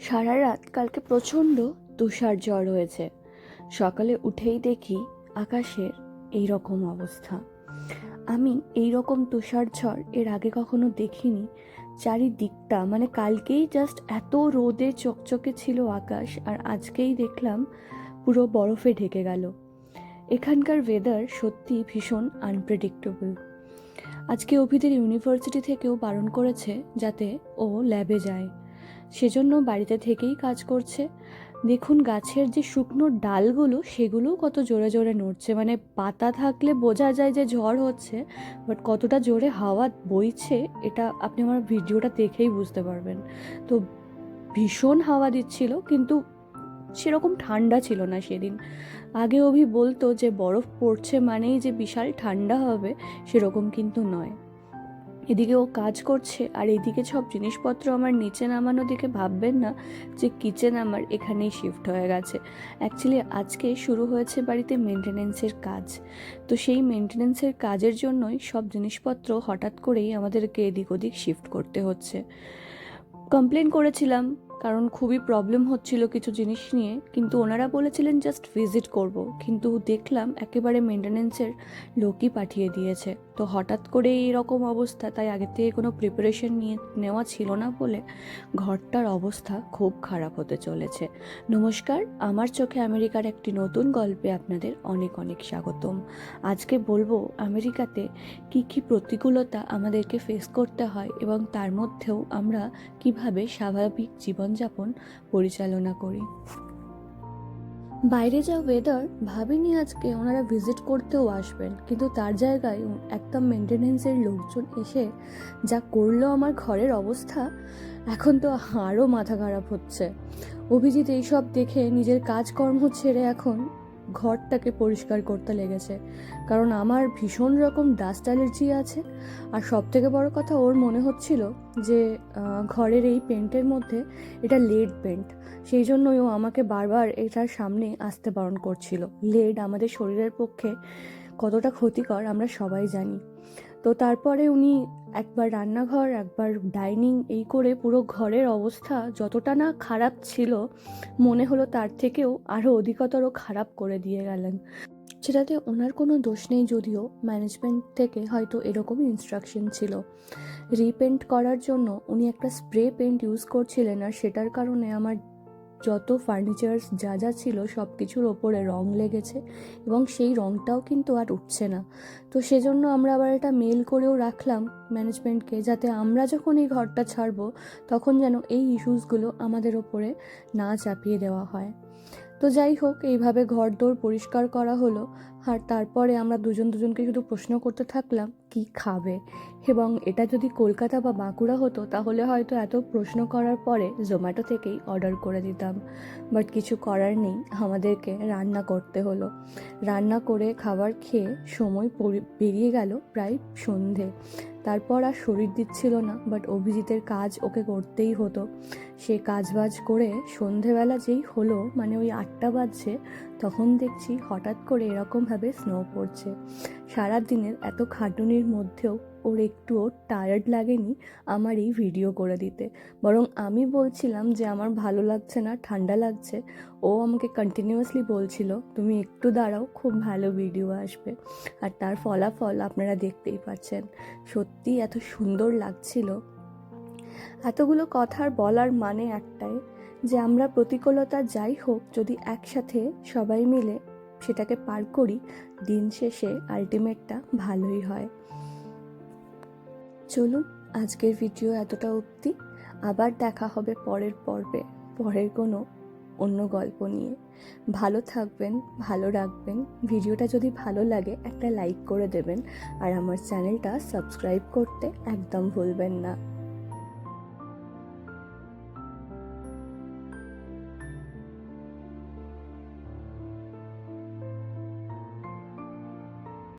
সারা রাত কালকে প্রচণ্ড তুষার জ্বর হয়েছে। সকালে উঠেই দেখি আকাশের এই রকম অবস্থা। আমি এই রকম তুষার ঝড় এর আগে কখনো দেখিনি। চারিদিকটা মানে কালকেই জাস্ট এত রোদে চকচকে ছিল আকাশ আর আজকেই দেখলাম পুরো বরফে ঢেকে গেল। এখানকার ওয়েদার সত্যি ভীষণ আনপ্রেডিক্টেবল আজকে অভিদের ইউনিভার্সিটি থেকেও বারণ করেছে যাতে ও ল্যাবে যায়। সেজন্য বাড়িতে থেকেই কাজ করছে। দেখুন গাছের যে শুকনো ডালগুলো, সেগুলোও কত জোরে জোরে নড়ছে। মানে পাতা থাকলে বোঝা যায় যে ঝড় হচ্ছে বাট কতটা জোরে হাওয়া বইছে, এটা আপনি আমার ভিডিওটা দেখেই বুঝতে পারবেন। তো ভীষণ হাওয়া দিচ্ছিল, কিন্তু সেরকম ঠান্ডা ছিল না সেদিন। আগে অভি বলতো যে বরফ পড়ছে মানেই যে বিশাল ঠান্ডা হবে, সেরকম কিন্তু নয়। এদিকে ও কাজ করছে, আর এদিকে সব জিনিসপত্র আমার নিচে নামানো দিকে ভাববেন না যে কিচেন আমার এখানেই শিফট হয়ে গেছে। অ্যাকচুয়ালি আজকে শুরু হয়েছে বাড়িতে মেনটেনেন্সের কাজ। তো সেই মেনটেনেন্সের কাজের জন্যই সব জিনিসপত্র হঠাৎ করেই আমাদেরকে এদিক ওদিক শিফট করতে হচ্ছে। কমপ্লেন করেছিলাম কারণ খুবই প্রবলেম হচ্ছিল কিছু জিনিস নিয়ে। কিন্তু ওনারা বলেছিলেন জাস্ট ভিজিট করব। কিন্তু দেখলাম একেবারে মেনটেনেন্সের লোকই পাঠিয়ে দিয়েছে। তো হঠাৎ করে এরকম অবস্থা, তাই আগে থেকে কোনো প্রিপারেশন নিয়ে নেওয়া ছিল না বলে ঘরটার অবস্থা খুব খারাপ হতে চলেছে। নমস্কার, আমার চোখে আমেরিকার একটি নতুন গল্পে আপনাদের অনেক অনেক স্বাগতম। আজকে বলব, আমেরিকাতে কি কি প্রতিকূলতা আমাদেরকে ফেস করতে হয় এবং তার মধ্যেও আমরা কীভাবে স্বাভাবিক জীবনযাপন পরিচালনা করি। বাইরে যা ওয়েদার ভাবিনি আজকে ওনারা ভিজিট করতেও আসবেন, কিন্তু তার জায়গায় একদম মেনটেনেন্সের লোকজন এসে যা করল আমার ঘরের অবস্থা, এখন তো আরও মাথা খারাপ হচ্ছে। অভিজিৎ এইসব দেখে নিজের কাজকর্ম ছেড়ে এখন ঘরটাকে পরিষ্কার করতে লেগেছে। কারণ আমার ভীষণ রকম ডাস্ট অ্যালার্জি আছে। আর সব থেকে বড় কথা ওর মনে হচ্ছিল যে ঘরের এই পেন্টের মধ্যে এটা লেড পেন্ট সেই জন্যই ও আমাকে বারবার এটার সামনে আসতে বারণ করছিল। লেড আমাদের শরীরের পক্ষে কতটা ক্ষতিকর আমরা সবাই জানি। তো তারপরে উনি একবার রান্নাঘর, একবার ডাইনিং, এই করে পুরো ঘরের অবস্থা যতটা না খারাপ ছিল, মনে হলো তার থেকেও আরও অধিকতর খারাপ করে দিয়ে গেলেন। সেটাতে ওনার কোনো দোষ নেই যদিও ম্যানেজমেন্ট থেকে হয়তো এরকমই ইনস্ট্রাকশন ছিল। রিপেন্ট করার জন্য উনি একটা স্প্রে পেন্ট ইউজ করছিলেন আর সেটার কারণে আমার যত ফার্নিচার্স যা যা ছিল সব কিছুর ওপরে রং লেগেছে এবং সেই রংটাও কিন্তু আর উঠছে না। তো সেজন্য আমরা আবার এটা মেল করেও রাখলাম ম্যানেজমেন্টকে যাতে আমরা যখন এই ঘরটা ছাড়বো তখন যেন এই ইস্যুসগুলো আমাদের ওপরে না চাপিয়ে দেওয়া হয়। তো যাই হোক, এইভাবে ঘর দৌড় পরিষ্কার করা হলো। আর তারপরে আমরা দুজন দুজনকে শুধু প্রশ্ন করতে থাকলাম, কি খাবে? এবং এটা যদি কলকাতা বা বাঁকুড়া হতো, তাহলে হয়তো এত প্রশ্ন করার পরে জোম্যাটো থেকেই অর্ডার করে দিতাম। বাট কিছু করার নেই, আমাদেরকে রান্না করতে হলো। রান্না করে খাবার খেয়ে সময় পেরিয়ে গেল প্রায় সন্ধে। তারপর আর শরীর দিচ্ছিল না, বাট অভিজিতের কাজ ওকে করতেই হতো। সে কাজ বাজ করে সন্ধেবেলা যেই হলো মানে ওই আটটা বাজছে, তখন দেখছি হঠাৎ করে এরকমভাবে স্নো পড়ছে। সারা দিনের এত খাটুনির মধ্যেও ওর একটুও টায়ার্ড লাগেনি আমার এই ভিডিও করে দিতে। বরং আমি বলছিলাম যে আমার ভালো লাগছে না, ঠান্ডা লাগছে। ও আমাকে কন্টিনিউয়াসলি বলছিল, তুমি একটু দাঁড়াও, খুব ভালো ভিডিও আসবে। আর তার ফলাফল আপনারা দেখতেই পাচ্ছেন। সত্যি এত সুন্দর লাগছিল। এতগুলো কথার বলার মানে একটাই যে আমরা প্রতিকূলতা যাই হোক, যদি একসাথে সবাই মিলে সেটাকে পার করি, দিন শেষে আলটিমেটটা ভালোই হয়। চলুন, আজকের ভিডিও এতটা অবধি। আবার দেখা হবে পরের পর্বে, পরের কোনো অন্য গল্প নিয়ে। ভালো থাকবেন, ভালো রাখবেন। ভিডিওটা যদি ভালো লাগে, একটা লাইক করে দেবেন। আর আমার চ্যানেলটা সাবস্ক্রাইব করতে একদম ভুলবেন না।